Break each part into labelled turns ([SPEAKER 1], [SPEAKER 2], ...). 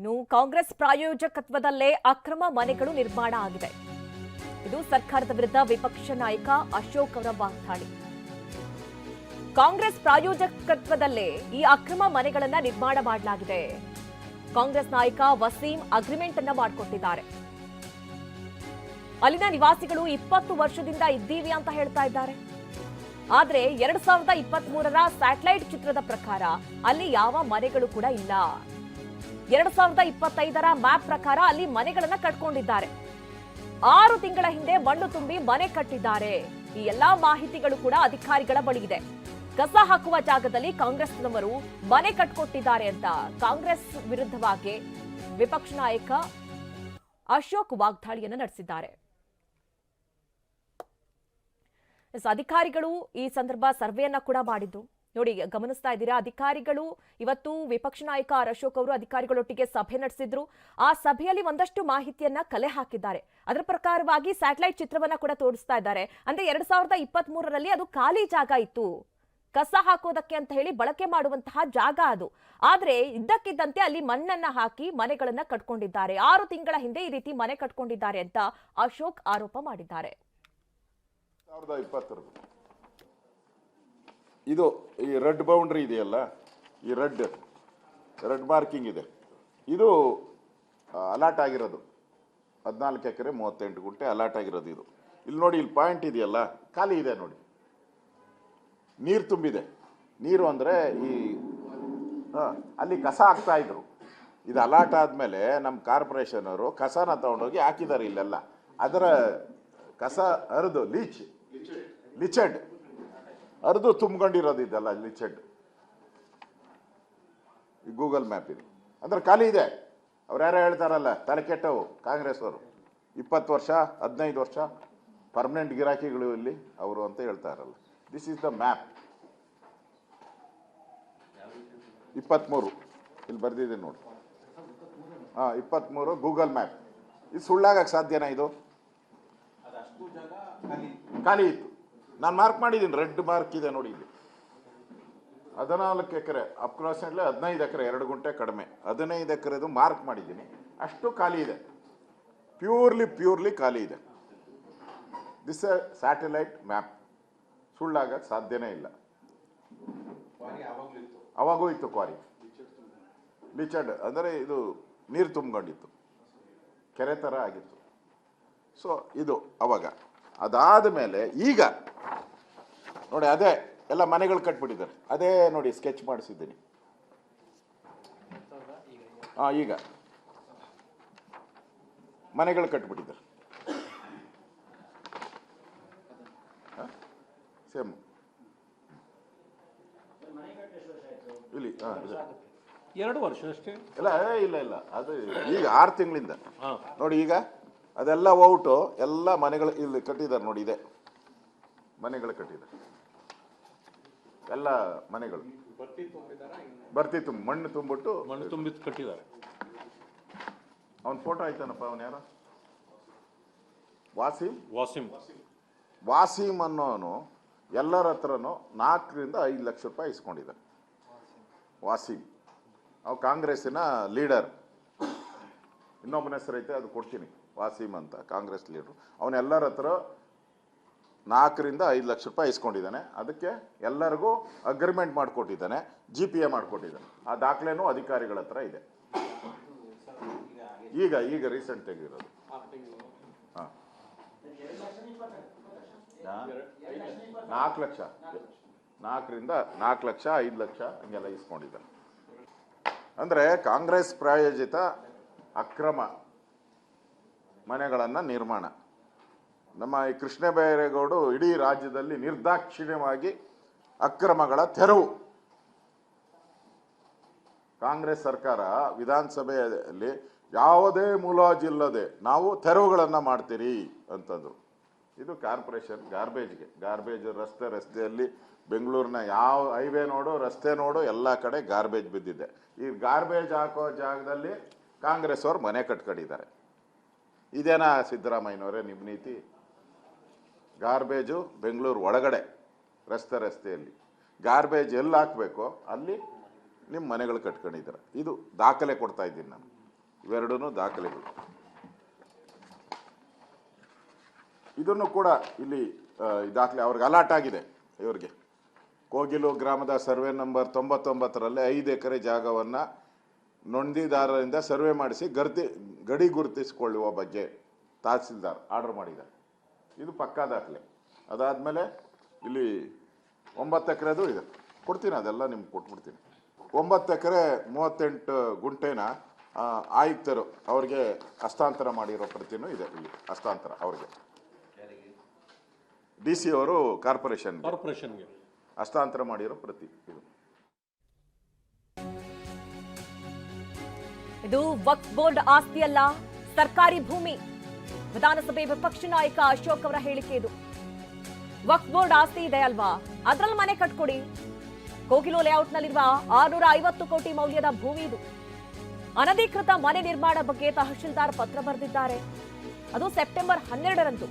[SPEAKER 1] ಇನ್ನು ಕಾಂಗ್ರೆಸ್ ಪ್ರಾಯೋಜಕತ್ವದಲ್ಲೇ ಅಕ್ರಮ ಮನೆಗಳು ನಿರ್ಮಾಣ ಆಗಿದೆ. ಇದು ಸರ್ಕಾರದ ವಿರುದ್ಧ ವಿಪಕ್ಷ ನಾಯಕ ಅಶೋಕ್ ಅವರ ವಾಗ್ದಾಳಿ. ಕಾಂಗ್ರೆಸ್ ಪ್ರಾಯೋಜಕತ್ವದಲ್ಲೇ ಈ ಅಕ್ರಮ ಮನೆಗಳನ್ನ ನಿರ್ಮಾಣ ಮಾಡಲಾಗಿದೆ. ಕಾಂಗ್ರೆಸ್ ನಾಯಕ ವಸೀಂ ಅಗ್ರಿಮೆಂಟ್ ಅನ್ನ ಮಾಡಿಕೊಟ್ಟಿದ್ದಾರೆ. ಅಲ್ಲಿನ ನಿವಾಸಿಗಳು ಇಪ್ಪತ್ತು ವರ್ಷದಿಂದ ಇದ್ದೀವಿ ಅಂತ ಹೇಳ್ತಾ ಇದ್ದಾರೆ. ಆದ್ರೆ ಎರಡ್ ಸಾವಿರದ ಇಪ್ಪತ್ತ್ ಮೂರರ ಸ್ಯಾಟಲೈಟ್ ಚಿತ್ರದ ಪ್ರಕಾರ ಅಲ್ಲಿ ಯಾವ ಮನೆಗಳು ಕೂಡ ಇಲ್ಲ. ಎರಡ್ ಸಾವಿರದ ಇಪ್ಪತ್ತೈದರ ಮ್ಯಾಪ್ ಪ್ರಕಾರ ಅಲ್ಲಿ ಮನೆಗಳನ್ನ ಕಟ್ಕೊಂಡಿದ್ದಾರೆ. ಆರು ತಿಂಗಳ ಹಿಂದೆ ಮಣ್ಣು ತುಂಬಿ ಮನೆ ಕಟ್ಟಿದ್ದಾರೆ. ಈ ಎಲ್ಲಾ ಮಾಹಿತಿಗಳು ಕೂಡ ಅಧಿಕಾರಿಗಳ ಬಳಿ ಇದೆ. ಕಸ ಹಾಕುವ ಜಾಗದಲ್ಲಿ ಕಾಂಗ್ರೆಸ್ನವರು ಮನೆ ಕಟ್ಕೊಟ್ಟಿದ್ದಾರೆ ಅಂತ ಕಾಂಗ್ರೆಸ್ ವಿರುದ್ಧವಾಗಿ ವಿಪಕ್ಷ ನಾಯಕ ಅಶೋಕ್ ವಾಗ್ದಾಳಿಯನ್ನು ನಡೆಸಿದ್ದಾರೆ. ಅಧಿಕಾರಿಗಳು ಈ ಸಂದರ್ಭ ಸರ್ವೆಯನ್ನ ಕೂಡ ಮಾಡಿದ್ದು. ನೋಡಿ, ಗಮನಿಸ್ತಾ ಇದ್ದೀರಾ? ಅಧಿಕಾರಿಗಳು ಇವತ್ತು ವಿಪಕ್ಷ ನಾಯಕ ಅಶೋಕ್ ಅವರು ಅಧಿಕಾರಿಗಳೊಟ್ಟಿಗೆ ಸಭೆ ನಡೆಸಿದ್ರು. ಆ ಸಭೆಯಲ್ಲಿ ಒಂದಷ್ಟು ಮಾಹಿತಿಯನ್ನ ಕಲೆ ಹಾಕಿದ್ದಾರೆ. ಅದರ ಪ್ರಕಾರವಾಗಿ ಸ್ಯಾಟಲೈಟ್ ಚಿತ್ರವನ್ನ ಕೂಡ ತೋರಿಸ್ತಾ ಇದ್ದಾರೆ. ಅಂದ್ರೆ ಎರಡ್ ಸಾವಿರದ ಇಪ್ಪತ್ತ್ ಮೂರರಲ್ಲಿ ಅದು ಖಾಲಿ ಜಾಗ ಇತ್ತು. ಕಸ ಹಾಕೋದಕ್ಕೆ ಅಂತ ಹೇಳಿ ಬಳಕೆ ಮಾಡುವಂತಹ ಜಾಗ ಅದು. ಆದ್ರೆ ಇದ್ದಕ್ಕಿದ್ದಂತೆ ಅಲ್ಲಿ ಮಣ್ಣನ್ನ ಹಾಕಿ ಮನೆಗಳನ್ನ ಕಟ್ಕೊಂಡಿದ್ದಾರೆ. ಆರು ತಿಂಗಳ ಹಿಂದೆ ಈ ರೀತಿ ಮನೆ ಕಟ್ಕೊಂಡಿದ್ದಾರೆ ಅಂತ ಅಶೋಕ್ ಆರೋಪ ಮಾಡಿದ್ದಾರೆ.
[SPEAKER 2] ಇದು ಈ ರೆಡ್ ಬೌಂಡ್ರಿ ಇದೆಯಲ್ಲ ಈ ರೆಡ್ ರೆಡ್ ಮಾರ್ಕಿಂಗ್ ಇದೆ. ಇದು ಅಲಾಟ್ ಆಗಿರೋದು. ಹದಿನಾಲ್ಕು ಎಕರೆ ಮೂವತ್ತೆಂಟು ಗುಂಟೆ ಅಲಾಟ್ ಆಗಿರೋದು ಇದು. ಇಲ್ಲಿ ನೋಡಿ ಇಲ್ಲಿ ಪಾಯಿಂಟ್ ಇದೆಯಲ್ಲ ಖಾಲಿ ಇದೆ ನೋಡಿ. ನೀರು ತುಂಬಿದೆ. ನೀರು ಅಂದರೆ ಈ ಅಲ್ಲಿ ಕಸ ಹಾಕ್ತಾ ಇದ್ರು. ಇದು ಅಲಾಟ್ ಆದಮೇಲೆ ನಮ್ಮ ಕಾರ್ಪೊರೇಷನ್ ಅವರು ಕಸನ ತಗೊಂಡೋಗಿ ಹಾಕಿದ್ದಾರೆ ಇಲ್ಲೆಲ್ಲ. ಅದರ ಕಸ ಹರಿದು ಲೀಚ್ ಲಿಚೆಡ್ ಹರಿದು ತುಂಬ್ಕೊಂಡಿರೋದು ಇದೆಲ್ಲ ಲಿಚೆಡ್ ಈ ಗೂಗಲ್ ಮ್ಯಾಪ್ ಇದು. ಅಂದ್ರೆ ಖಾಲಿ ಇದೆ. ಅವ್ರು ಯಾರೋ ಹೇಳ್ತಾರಲ್ಲ, ತಲೆ ಕೆಟ್ಟವು ಕಾಂಗ್ರೆಸ್ ಅವರು ಇಪ್ಪತ್ತು ವರ್ಷ, ಹದಿನೈದು ವರ್ಷ ಪರ್ಮನೆಂಟ್ ಗಿರಾಕಿಗಳು ಇಲ್ಲಿ ಅವರು ಅಂತ ಹೇಳ್ತಾರಲ್ಲ. ದಿಸ್ ಈಸ್ ದ ಮ್ಯಾಪ್ ಇಪ್ಪತ್ತ್ಮೂರು ಇಲ್ಲಿ ಬರೆದಿದೆ ನೋಡಿ. ಹಾಂ ಇಪ್ಪತ್ತ್ಮೂರು ಗೂಗಲ್ ಮ್ಯಾಪ್. ಇದು ಸುಳ್ಳಾಗಕ್ಕೆ ಸಾಧ್ಯನಾ ಇದು? ಖಾಲಿ ಇತ್ತು. ನಾನು ಮಾರ್ಕ್ ಮಾಡಿದ್ದೀನಿ ರೆಡ್ ಮಾರ್ಕ್ ಇದೆ ನೋಡಿ ಇಲ್ಲಿ. ಹದಿನಾಲ್ಕು ಎಕರೆ ಅಪ್ರಾಕ್ಸಿಮೇಟ್ಲಿ ಹದಿನೈದು ಎಕರೆ ಎರಡು ಗುಂಟೆ ಕಡಿಮೆ. ಹದಿನೈದು ಎಕರೆದು ಮಾರ್ಕ್ ಮಾಡಿದ್ದೀನಿ. ಅಷ್ಟು ಖಾಲಿ ಇದೆ. ಪ್ಯೂರ್ಲಿ ಪ್ಯೂರ್ಲಿ ಖಾಲಿ ಇದೆ. ದಿಸ್ ಎ ಸ್ಯಾಟಲೈಟ್ ಮ್ಯಾಪ್ ಸುಳ್ಳಾಗಕ್ಕೆ ಸಾಧ್ಯನೇ ಇಲ್ಲ. ಅವಾಗೂ ಇತ್ತು ಕ್ವಾರಿ ಲಿಚಡ್ ಅಂದರೆ ಇದು ನೀರು ತುಂಬಿಕೊಂಡಿತ್ತು. ಕೆರೆ ಥರ ಆಗಿತ್ತು. ಸೊ ಇದು ಅವಾಗ. ಅದಾದ ಮೇಲೆ ಈಗ ನೋಡಿ ಅದೇ ಎಲ್ಲ ಮನೆಗಳು ಕಟ್ಬಿಟ್ಟಿದ್ದಾರೆ. ಅದೇ ನೋಡಿ ಸ್ಕೆಚ್ ಮಾಡಿಸಿದ್ದೀನಿ. ಹಾಂ ಈಗ. ಮನೆಗಳು ಕಟ್ಬಿಟ್ಟಿದ್ದಾರೆ. ಸೇಮ್ ಇಲ್ಲಿ ಹಾಂ
[SPEAKER 3] ಎರಡು ವರ್ಷ ಅಷ್ಟೇ
[SPEAKER 2] ಇಲ್ಲ ಇಲ್ಲ ಇಲ್ಲ. ಅದು ಈಗ ಆರು ತಿಂಗಳಿಂದ. ನೋಡಿ ಈಗ ಅದೆಲ್ಲ ಔಟು ಎಲ್ಲ ಮನೆಗಳು ಇಲ್ಲಿ ಕಟ್ಟಿದ್ದಾರೆ ನೋಡಿ ಇದೆ. ಮನೆಗಳು ಕಟ್ಟಿದ್ದಾರೆ. ಎಲ್ಲ ಮನೆಗಳು. ಬರ್ತಿ ತುಂಬ ಮಣ್ಣು ತುಂಬಿಟ್ಟು
[SPEAKER 3] ಮಣ್ಣು ತುಂಬಿದ್ದು ಕಟ್ಟಿದ್ದಾರೆ
[SPEAKER 2] ಅವನ ಫೋಟೋ ಆಯ್ತಾನಪ್ಪ ಅವನ ಯಾರ? ವಾಸಿಂ?
[SPEAKER 3] ವಾಸಿಂ.
[SPEAKER 2] ವಾಸಿಂ ಅನ್ನೋನು ಎಲ್ಲರ ಹತ್ರನೂ ನಾಲ್ಕರಿಂದ ಐದು ಲಕ್ಷ ರೂಪಾಯಿ ಇಸ್ಕೊಂಡಿದ್ದಾನೆ ವಾಸಿಂ. ಅವ ಕಾಂಗ್ರೆಸ್ಸಿನ ಲೀಡರ್. ಇನ್ನೊಬ್ಬನ ಹೆಸರೈತೆ ಅದು ಕೊಡ್ತೀನಿ. ವಾಸಿಂ ಅಂತ ಕಾಂಗ್ರೆಸ್ ಲೀಡ್ರು. ಅವನೆಲ್ಲರ ಹತ್ರ ನಾಲ್ಕರಿಂದ ಐದು ಲಕ್ಷ ರೂಪಾಯಿ ಇಸ್ಕೊಂಡಿದ್ದಾನೆ. ಅದಕ್ಕೆ ಎಲ್ಲರಿಗೂ ಅಗ್ರಿಮೆಂಟ್ ಮಾಡಿಕೊಟ್ಟಿದ್ದಾನೆ ಜಿ ಪಿ ಎ ಮಾಡಿಕೊಟ್ಟಿದ್ದಾನೆ. ಆ ದಾಖಲೆನೂ ಅಧಿಕಾರಿಗಳ ಹತ್ರ ಇದೆ. ಈಗ ಈಗ ರೀಸೆಂಟ್ ತೆಗೆದಿರೋದು ಹಾಂ. ನಾಲ್ಕು ಲಕ್ಷ. ನಾಲ್ಕರಿಂದ ನಾಲ್ಕು ಲಕ್ಷ, ಐದು ಲಕ್ಷ ಹಂಗೆಲ್ಲ ಇಸ್ಕೊಂಡಿದ್ದಾನೆ ಅಂದರೆ ಕಾಂಗ್ರೆಸ್ ಪ್ರಾಯೋಜಿತ ಅಕ್ರಮ ಮನೆಗಳನ್ನು ನಿರ್ಮಾಣ. ನಮ್ಮ ಈ ಕೃಷ್ಣ ಬೈರೇಗೌಡು ಇಡೀ ರಾಜ್ಯದಲ್ಲಿ ನಿರ್ದಾಕ್ಷಿಣ್ಯವಾಗಿ ಅಕ್ರಮಗಳ ತೆರವು. ಕಾಂಗ್ರೆಸ್ ಸರ್ಕಾರ ವಿಧಾನಸಭೆಯಲ್ಲಿ ಯಾವುದೇ ಮುಲಾಜಿಲ್ಲದೆ ನಾವು ತೆರವುಗಳನ್ನು ಮಾಡ್ತೀರಿ ಅಂತಂದರು. ಇದು ಕಾರ್ಪೊರೇಷನ್ ಗಾರ್ಬೇಜ್ಗೆ. ಗಾರ್ಬೇಜ್ ರಸ್ತೆ, ರಸ್ತೆಯಲ್ಲಿ ಬೆಂಗಳೂರಿನ ಯಾವ ಹೈವೇ ನೋಡು, ರಸ್ತೆ ನೋಡು, ಎಲ್ಲ ಕಡೆ ಗಾರ್ಬೇಜ್ ಬಿದ್ದಿದೆ. ಈ ಗಾರ್ಬೇಜ್ ಹಾಕೋ ಜಾಗದಲ್ಲಿ ಕಾಂಗ್ರೆಸ್ ಅವ್ರು ಮನೆ ಕಟ್ಕೊಂಡಿದ್ದಾರೆ. ಇದೇನಾ ಸಿದ್ದರಾಮಯ್ಯನವರೇ ನಿಮ್ಮ ನೀತಿ? ಗಾರ್ಬೇಜು ಬೆಂಗಳೂರು ಒಳಗಡೆ, ರಸ್ತೆ ರಸ್ತೆಯಲ್ಲಿ. ಗಾರ್ಬೇಜ್ ಎಲ್ಲಿ ಹಾಕಬೇಕೋ ಅಲ್ಲಿ ನಿಮ್ಮ ಮನೆಗಳು ಕಟ್ಕೊಂಡಿದ್ದಾರೆ. ಇದು ದಾಖಲೆ ಕೊಡ್ತಾ ಇದ್ದೀನಿ ನಾನು. ಇವೆರಡೂ ದಾಖಲೆಗಳು. ಇದನ್ನು ಕೂಡ ಇಲ್ಲಿ ದಾಖಲೆ ಅವ್ರಿಗೆ ಅಲರ್ಟ್ ಆಗಿದೆ ಇವ್ರಿಗೆ. ಕೋಗಿಲು ಗ್ರಾಮದ ಸರ್ವೆ ನಂಬರ್ ತೊಂಬತ್ತೊಂಬತ್ತರಲ್ಲಿ ಐದು ಎಕರೆ ಜಾಗವನ್ನು ನೊಂದಿದಾರರಿಂದ ಸರ್ವೆ ಮಾಡಿಸಿ ಗರ್ತಿ, ಗಡಿ ಗುರುತಿಸಿಕೊಳ್ಳುವ ಬಗ್ಗೆ ತಹಸೀಲ್ದಾರ್ ಆರ್ಡರ್ ಮಾಡಿದ್ದಾರೆ. ಇದು ಪಕ್ಕಾ ದಾಖಲೆ. ಅದಾದಮೇಲೆ ಇಲ್ಲಿ ಒಂಬತ್ತು ಎಕರೆದು ಇದೆ. ಕೊಡ್ತೀನಿ ಅದೆಲ್ಲ ನಿಮ್ಗೆ ಕೊಟ್ಬಿಡ್ತೀನಿ. ಒಂಬತ್ತು ಎಕರೆ ಮೂವತ್ತೆಂಟು ಗುಂಟೆನ ಆಯುಕ್ತರು ಅವ್ರಿಗೆ ಹಸ್ತಾಂತರ ಮಾಡಿರೋ ಪ್ರತಿನೂ ಇದೆ ಇಲ್ಲಿ ಹಸ್ತಾಂತರ ಅವ್ರಿಗೆ. ಡಿ ಸಿ ಅವರು ಕಾರ್ಪೊರೇಷನ್
[SPEAKER 3] ಕಾರ್ಪೊರೇಷನ್ಗೆ.
[SPEAKER 2] ಹಸ್ತಾಂತರ ಮಾಡಿರೋ ಪ್ರತಿ ಇದು.
[SPEAKER 1] ಇದು ವಕ್ಫ್ ಬೋರ್ಡ್ ಆಸ್ತಿಯಲ್ಲ ಸರ್ಕಾರಿ ಭೂಮಿ. ವಿಧಾನಸಭೆ ವಿಪಕ್ಷ ನಾಯಕ ಅಶೋಕ್ ಅವರ ಹೇಳಿಕೆ ಇದು. ವಕ್ಫ್ ಬೋರ್ಡ್ ಆಸ್ತಿ ಇದೆ ಅಲ್ವಾ? ಅದ್ರಲ್ಲಿ ಮನೆ ಕಟ್ಕೊಡಿ. ಕೋಗಿಲು ಲೇಔಟ್ನಲ್ಲಿರುವ ಆರ್ನೂರ ಐವತ್ತು ಕೋಟಿ ಮೌಲ್ಯದ ಭೂಮಿ ಇದು. ಅನಧಿಕೃತ ಮನೆ ನಿರ್ಮಾಣ ಬಗ್ಗೆ ತಹಶೀಲ್ದಾರ್ ಪತ್ರ ಬರೆದಿದ್ದಾರೆ. ಅದು ಸೆಪ್ಟೆಂಬರ್ ಹನ್ನೆರಡರಂದು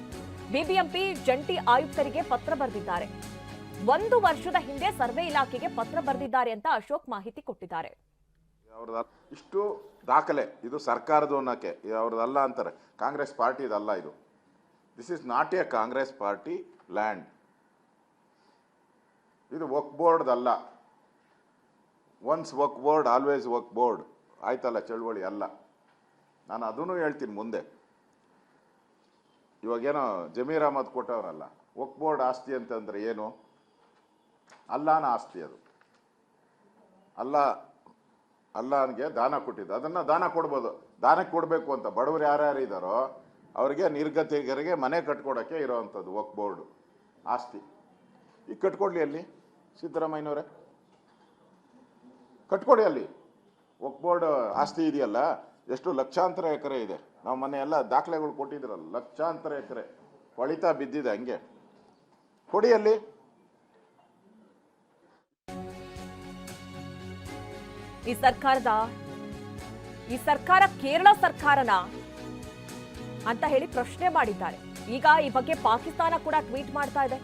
[SPEAKER 1] ಬಿಬಿಎಂಪಿ ಜಂಟಿ ಆಯುಕ್ತರಿಗೆ ಪತ್ರ ಬರೆದಿದ್ದಾರೆ. ಒಂದು ವರ್ಷದ ಹಿಂದೆ ಸರ್ವೆ ಇಲಾಖೆಗೆ ಪತ್ರ ಬರೆದಿದ್ದಾರೆ ಅಂತ ಅಶೋಕ್ ಮಾಹಿತಿ ಕೊಟ್ಟಿದ್ದಾರೆ.
[SPEAKER 2] ಅವ್ರದ್ದು ಇಷ್ಟು ದಾಖಲೆ. ಇದು ಸರ್ಕಾರದ ಅನ್ನೋಕ್ಕೆ. ಅವ್ರದ್ದಲ್ಲ ಅಂತಾರೆ. ಕಾಂಗ್ರೆಸ್ ಪಾರ್ಟಿದಲ್ಲ ಇದು. This is not a Congress party land ಇದು Waqf ಬೋರ್ಡ್ದಲ್ಲ once Waqf board always Waqf board ಆಯ್ತಲ್ಲ, ಚಳುವಳಿ ಅಲ್ಲ. ನಾನು ಅದನ್ನು ಹೇಳ್ತೀನಿ ಮುಂದೆ. ಇವಾಗೇನೋ ಜಮೀರ್ ಅಹಮದ್ ಕೊಟ್ಟವರಲ್ಲ. ವಕ್ ಬೋರ್ಡ್ ಆಸ್ತಿ ಅಂತಂದ್ರೆ ಏನು? ಅಲ್ಲಾನ ಆಸ್ತಿ ಅದು. ಅಲ್ಲ ಅಲ್ಲನಿಗೆ ದಾನ ಕೊಟ್ಟಿದ್ದು. ಅದನ್ನು ದಾನ ಕೊಡ್ಬೋದು. ದಾನಕ್ಕೆ ಕೊಡಬೇಕು ಅಂತ ಬಡವರು ಯಾರ್ಯಾರು ಇದ್ದಾರೋ ಅವರಿಗೆ ನಿರ್ಗತಿಗರಿಗೆ ಮನೆ ಕಟ್ಕೊಡೋಕ್ಕೆ ಇರೋವಂಥದ್ದು ವಕ್ ಬೋರ್ಡು. ಆಸ್ತಿ. ಈಗ ಕಟ್ಕೊಡ್ಲಿ ಅಲ್ಲಿ, ಸಿದ್ದರಾಮಯ್ಯನವರೇ? ಕಟ್ಕೊಡಿ ಅಲ್ಲಿ. ವಕ್ ಬೋರ್ಡ್ ಆಸ್ತಿ ಇದೆಯಲ್ಲ, ಎಷ್ಟು ಲಕ್ಷಾಂತರ ಎಕರೆ ಇದೆ. ನಾವು ಮೊನ್ನೆ ಎಲ್ಲ ದಾಖಲೆಗಳು ಕೊಟ್ಟಿದ್ರಲ್ಲ, ಲಕ್ಷಾಂತರ ಎಕರೆ. ಹೊಳಿತಾ ಬಿದ್ದಿದೆ ಹಂಗೆ. ಕೊಡಿ ಅಲ್ಲಿ.
[SPEAKER 1] ಈ ಸರ್ಕಾರದ, ಈ ಸರ್ಕಾರ ಕೇರಳ ಸರ್ಕಾರನ ಅಂತ ಹೇಳಿ ಪ್ರಶ್ನೆ ಮಾಡಿದ್ದಾರೆ. ಈಗ ಈ ಬಗ್ಗೆ ಪಾಕಿಸ್ತಾನ ಕೂಡ ಟ್ವೀಟ್ ಮಾಡ್ತಾ ಇದೆ.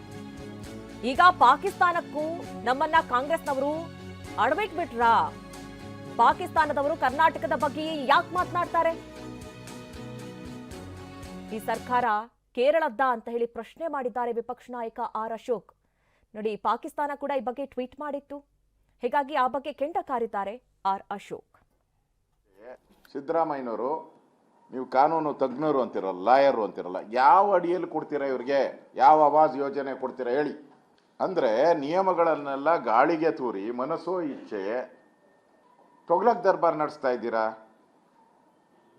[SPEAKER 1] ಈಗ ಪಾಕಿಸ್ತಾನಕ್ಕೂ ನಮ್ಮನ್ನ ಕಾಂಗ್ರೆಸ್ನವರು ಅಡ್ಮಿಟ್ ಬಿಟ್ರಾ? ಪಾಕಿಸ್ತಾನದವರು ಕರ್ನಾಟಕದ ಬಗ್ಗೆ ಯಾಕೆ ಮಾತನಾಡ್ತಾರೆ? ಈ ಸರ್ಕಾರ ಕೇರಳದ್ದ ಅಂತ ಹೇಳಿ ಪ್ರಶ್ನೆ ಮಾಡಿದ್ದಾರೆ ವಿಪಕ್ಷ ನಾಯಕ ಆರ್ ಅಶೋಕ್. ನೋಡಿ, ಪಾಕಿಸ್ತಾನ ಕೂಡ ಈ ಬಗ್ಗೆ ಟ್ವೀಟ್ ಮಾಡಿತ್ತು. ಹೀಗಾಗಿ ಆ ಬಗ್ಗೆ ಕೆಂಡ ಕಾರಿದ್ದಾರೆ ಆರ್ ಅಶೋಕ್.
[SPEAKER 2] ಸಿದ್ದರಾಮಯ್ಯನವರು, ನೀವು ಕಾನೂನು ತಜ್ಞರು ಅಂತಿರಲ್ಲ, ಲಾಯರು ಅಂತಿರಲ್ಲ, ಯಾವ ಅಡಿಯಲ್ಲಿ ಕೊಡ್ತೀರಾ ಇವ್ರಿಗೆ? ಯಾವ ಆವಾಜ್ ಯೋಜನೆ ಕೊಡ್ತೀರಾ ಹೇಳಿ. ಅಂದರೆ ನಿಯಮಗಳನ್ನೆಲ್ಲ ಗಾಳಿಗೆ ತೂರಿ, ಮನಸ್ಸೋ ಇಚ್ಛೆ, ತೊಗ್ಲಕ್ ದರ್ಬಾರ್ ನಡೆಸ್ತಾ ಇದ್ದೀರಾ?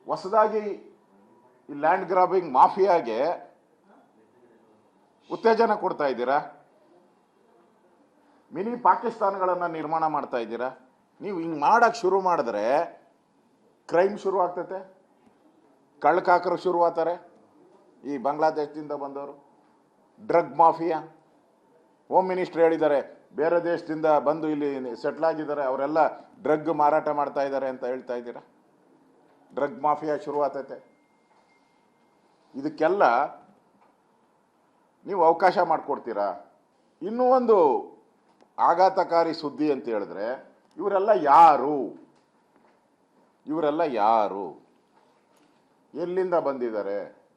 [SPEAKER 2] ಹೊಸದಾಗಿ ಈ ಲ್ಯಾಂಡ್ ಗ್ರಾಬಿಂಗ್ ಮಾಫಿಯಾಗೆ ಉತ್ತೇಜನ ಕೊಡ್ತಾ ಇದ್ದೀರಾ? ಮಿನಿ ಪಾಕಿಸ್ತಾನಗಳನ್ನು ನಿರ್ಮಾಣ ಮಾಡ್ತಾ ಇದ್ದೀರಾ? ನೀವು ಹಿಂಗೆ ಮಾಡೋಕ್ಕೆ ಶುರು ಮಾಡಿದ್ರೆ ಕ್ರೈಮ್ ಶುರು ಆಗ್ತೈತೆ. ಕಳ್ಳಕಾಕರು ಶುರು ಆಗ್ತಾರೆ. ಈ ಬಾಂಗ್ಲಾದೇಶದಿಂದ ಬಂದವರು. ಡ್ರಗ್ ಮಾಫಿಯಾ ಹೋಮ್ ಮಿನಿಸ್ಟ್ರ್ ಹೇಳಿದ್ದಾರೆ, ಬೇರೆ ದೇಶದಿಂದ ಬಂದು ಇಲ್ಲಿ ಸೆಟ್ಲ್ ಆಗಿದ್ದಾರೆ, ಅವರೆಲ್ಲ ಡ್ರಗ್ ಮಾರಾಟ ಮಾಡ್ತಾ ಇದ್ದಾರೆ ಅಂತ ಹೇಳ್ತಾ ಇದ್ದೀರಾ? ಡ್ರಗ್ ಮಾಫಿಯಾ ಶುರು ಆಗ್ತೈತೆ. ಇದಕ್ಕೆಲ್ಲ ನೀವು ಅವಕಾಶ ಮಾಡಿಕೊಡ್ತೀರಾ? ಇನ್ನೂ ಒಂದು ಆಘಾತಕಾರಿ ಸುದ್ದಿ ಅಂತ ಹೇಳಿದ್ರೆ, ಇವರೆಲ್ಲ ಯಾರು? ಇವರೆಲ್ಲ ಯಾರು? ಎಲ್ಲಿಂದ ಬಂದಿದ್ದಾರೆ?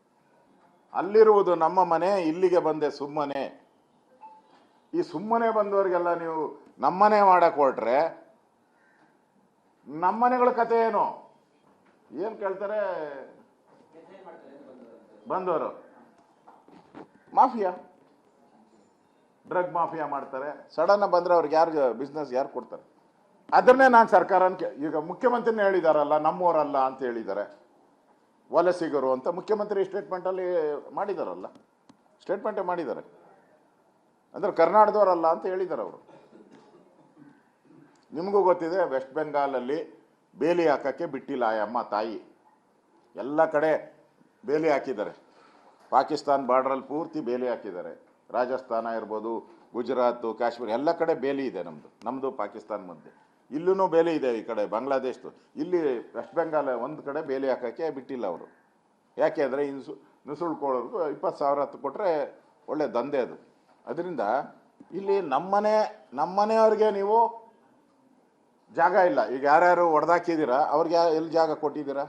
[SPEAKER 2] ಅಲ್ಲಿರುವುದು ನಮ್ಮ ಮನೆ, ಇಲ್ಲಿಗೆ ಬಂದೆ ಸುಮ್ಮನೆ. ಈ ಸುಮ್ಮನೆ ಬಂದವರಿಗೆಲ್ಲ ನೀವು ನಮ್ಮನೆ ಮಾಡಕ್ ಹೊರಟ್ರೆ ನಮ್ಮನೆಗಳ ಕತೆ ಏನು? ಏನು ಕೇಳ್ತಾರೆ? ಬಂದವರು. ಮಾಫಿಯಾ. ಡ್ರಗ್ ಮಾಫಿಯಾ ಮಾಡ್ತಾರೆ. ಸಡನ್ ಬಂದ್ರೆ ಅವ್ರಿಗೆ ಯಾರು ಬಿಸ್ನೆಸ್ ಯಾರು ಕೊಡ್ತಾರೆ? ಅದನ್ನೇ ನಾನು ಸರ್ಕಾರ ಈಗ ಮುಖ್ಯಮಂತ್ರಿನೇ ಹೇಳಿದಾರಲ್ಲ ನಮ್ಮವರಲ್ಲ ಅಂತ ಹೇಳಿದ್ದಾರೆ ವಲಸಿಗರು ಅಂತ ಮುಖ್ಯಮಂತ್ರಿ ಸ್ಟೇಟ್ಮೆಂಟಲ್ಲಿ ಮಾಡಿದಾರಲ್ಲ. ಸ್ಟೇಟ್ಮೆಂಟೇ ಮಾಡಿದ್ದಾರೆ ಅಂದ್ರೆ ಕರ್ನಾಟಕದವರಲ್ಲ ಅಂತ ಹೇಳಿದ್ದಾರೆ ಅವರು. ನಿಮಗೂ ಗೊತ್ತಿದೆ ವೆಸ್ಟ್ ಬೆಂಗಾಲಲ್ಲಿ ಬೇಲಿ ಹಾಕಕ್ಕೆ ಬಿಟ್ಟಿಲ್ಲ ಅಮ್ಮ ತಾಯಿ. ಎಲ್ಲ ಕಡೆ ಬೇಲಿ ಹಾಕಿದ್ದಾರೆ. ಪಾಕಿಸ್ತಾನ್ ಬಾರ್ಡ್ರಲ್ಲಿ ಪೂರ್ತಿ ಬೇಲಿ ಹಾಕಿದ್ದಾರೆ. ರಾಜಸ್ಥಾನ ಇರ್ಬೋದು, ಗುಜರಾತು, ಕಾಶ್ಮೀರ ಎಲ್ಲ ಕಡೆ ಬೇಲಿ ಇದೆ ನಮ್ಮದು ನಮ್ಮದು ಪಾಕಿಸ್ತಾನ ಮಧ್ಯೆ ಇಲ್ಲೂ ಬೇಲಿ ಇದೆ ಈ ಕಡೆ ಬಾಂಗ್ಲಾದೇಶದ್ದು ಇಲ್ಲಿ ವೆಸ್ಟ್ ಬೆಂಗಾಲ್ ಒಂದು ಕಡೆ ಬೇಲಿ ಹಾಕೋಕ್ಕೆ ಬಿಟ್ಟಿಲ್ಲ ಅವರು. ಯಾಕೆ ಅಂದರೆ ಇನ್ಸು ನುಸುಳ್ಕೊಳ್ಳೋರ್ಗು ಇಪ್ಪತ್ತು ಸಾವಿರ ಹತ್ತು ಕೊಟ್ಟರೆ ಒಳ್ಳೆ ದಂಧೆ ಅದು. ಅದರಿಂದ ಇಲ್ಲಿ ನಮ್ಮನೆ, ನಮ್ಮನೆಯವ್ರಿಗೆ ನೀವು ಜಾಗ ಇಲ್ಲ. ಈಗ ಯಾರ್ಯಾರು ಹೊಡೆದಾಕಿದ್ದೀರಾ, ಅವ್ರಿಗೆ ಎಲ್ಲಿ ಜಾಗ ಕೊಟ್ಟಿದ್ದೀರಾ?